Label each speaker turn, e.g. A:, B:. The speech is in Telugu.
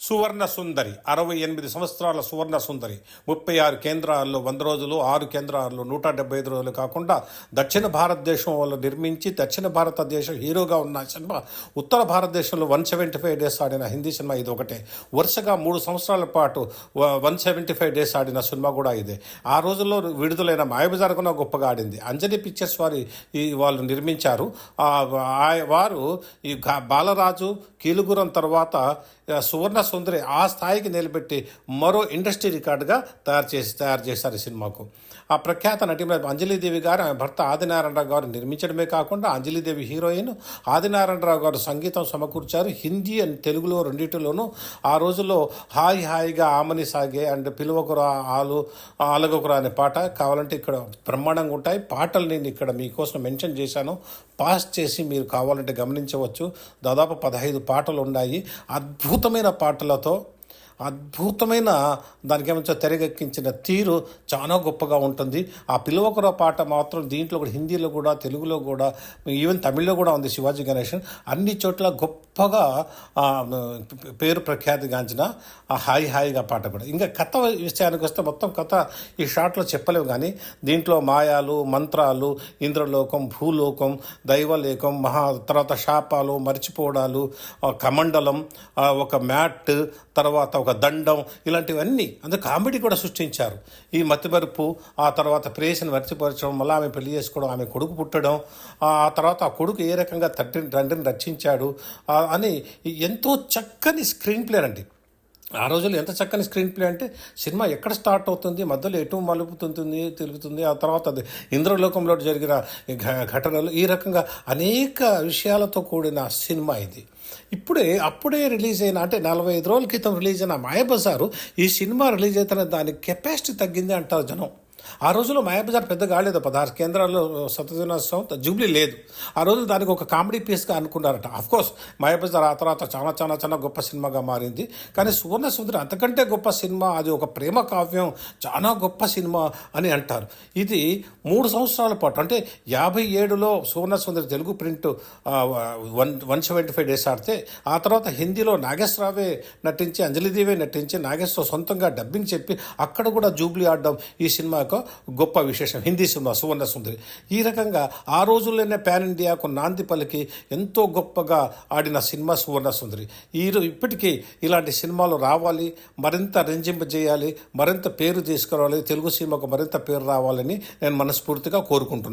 A: సువర్ణ సుందరి అరవై ఎనిమిది సంవత్సరాల సువర్ణ సుందరి ముప్పై ఆరు కేంద్రాల్లో వంద రోజులు ఆరు కేంద్రాల్లో నూట డెబ్బై ఐదు రోజులు కాకుండా దక్షిణ భారతదేశం వాళ్ళు నిర్మించి దక్షిణ భారతదేశం హీరోగా ఉన్న సినిమా ఉత్తర భారతదేశంలో వన్ సెవెంటీ ఫైవ్ డేస్ ఆడిన హిందీ సినిమా ఇది ఒకటే. వరుసగా మూడు సంవత్సరాల పాటు వన్ సెవెంటీ ఫైవ్ డేస్ ఆడిన సినిమా కూడా ఇదే. ఆ రోజుల్లో విడుదలైన మాయబజార్ కూడా గొప్పగా ఆడింది. అంజలి పిక్చర్స్ వారి ఈ వాళ్ళు నిర్మించారు. ఆ వారు ఈ బాలరాజు కీలుగురం తర్వాత సువర్ణ సుందరి ఆ స్థాయికి నిలబెట్టి మరో ఇండస్ట్రీ రికార్డుగా తయారు చేసి తయారు చేశారు ఈ సినిమాకు. ఆ ప్రఖ్యాత నటిమణి అంజలీదేవి గారు ఆమె భర్త ఆదినారాయణరావు గారు నిర్మించడమే కాకుండా అంజలీదేవి హీరోయిన్ ఆదినారాయణరావు గారు సంగీతం సమకూర్చారు. హిందీ అండ్ తెలుగులో రెండింటిలోనూ ఆ రోజుల్లో హాయి హాయిగా ఆమని సాగే అండ్ పిలువకుర ఆలు అలగకురా అనే పాట కావాలంటే ఇక్కడ బ్రహ్మాండంగా ఉంటాయి. పాటలు నేను ఇక్కడ మీకోసం మెన్షన్ చేశాను. పాస్ చేసి మీరు కావాలంటే గమనించవచ్చు. దాదాపు పదహైదు పాటలు ఉన్నాయి. అద్భుతమైన పాటలతో అద్భుతమైన దానికి ఏమంటే తెరకెక్కించిన తీరు చాలా గొప్పగా ఉంటుంది. ఆ పిలువకుర పాట మాత్రం దీంట్లో కూడా హిందీలో కూడా తెలుగులో కూడా ఈవెన్ తమిళ్ళో కూడా ఉంది శివాజీ గణేషన్ అన్ని చోట్ల గొప్పగా పేరు ప్రఖ్యాతిగాంచిన ఆ హాయి హాయిగా పాట కూడా. ఇంకా కథ విషయానికి వస్తే మొత్తం కథ ఈ షార్ట్లో చెప్పలేము కానీ దీంట్లో మాయాలు మంత్రాలు ఇంద్రలోకం భూలోకం దైవలేకం మహా తర్వాత శాపాలు మర్చిపోవడాలు కమండలం ఒక మ్యాట్ తర్వాత ఒక దండం ఇలాంటివన్నీ అందుకు కామెడీ కూడా సృష్టించారు. ఈ మతిమరుపు ఆ తర్వాత ప్రేయసిని మర్చిపరచడం మళ్ళీ ఆమె పెళ్ళి చేసుకోవడం ఆమె కొడుకు పుట్టడం ఆ తర్వాత ఆ కొడుకు ఏ రకంగా తండ్రిని తండ్రిని రక్షించాడు అని ఎంతో చక్కని స్క్రీన్ ప్లే అండి ఆ రోజుల్లో ఎంత చక్కని స్క్రీన్ ప్లే అంటే సినిమా ఎక్కడ స్టార్ట్ అవుతుంది మధ్యలో ఎటు మలుపుతుంటుంది తిరుగుతుంది ఆ తర్వాత అది ఇంద్రలోకంలో జరిగిన ఘ- ఘటనలు ఈ రకంగా అనేక విషయాలతో కూడిన సినిమా ఇది. ఇప్పుడే అప్పుడే రిలీజ్ అయిన అంటే నలభై ఐదు రోజుల క్రితం రిలీజ్ అయిన మాయబజారు ఈ సినిమా రిలీజ్ అయితే దాని కెపాసిటీ తగ్గింది అంటారు జనం. ఆ రోజుల్లో మాయాబజార్ పెద్దగా ఆడలేదు పదహారు కేంద్రాల్లో సత్యదినోత్సవం జూబ్లీ లేదు. ఆ రోజు దానికి ఒక కామెడీ పీస్గా అనుకున్నారట. అఫ్కోర్స్ మాయాబజార్ ఆ తర్వాత చాలా చాలా చాలా గొప్ప సినిమాగా మారింది. కానీ సువర్ణ సుందరి అంతకంటే గొప్ప సినిమా అది ఒక ప్రేమ కావ్యం చాలా గొప్ప సినిమా అని అంటారు. ఇది మూడు సంవత్సరాల పాటు అంటే యాభై ఏడులో Suvarna Sundari Telugu print one one seventy five days ఆడితే ఆ తర్వాత హిందీలో నాగేశ్వరరావే నటించి అంజలిదేవే నటించి నాగేశ్వర సొంతంగా డబ్బింగ్ చెప్పి అక్కడ కూడా జూబ్లీ ఆడడం ఈ సినిమా యొక్క గొప్ప విశేషం. హిందీ సినిమా సువర్ణ సుందరి. ఈ రకంగా ఆ రోజుల్లోనే పాన్ ఇండియాకు నాంది పలికి ఎంతో గొప్పగా ఆడిన సినిమా సువర్ణ సుందరి. ఈ ఇప్పటికీ ఇలాంటి సినిమాలు రావాలి మరింత రంజింపజేయాలి మరింత పేరు తీసుకురావాలి తెలుగు సినిమాకు మరింత పేరు రావాలని నేను మనస్ఫూర్తిగా కోరుకుంటున్నాను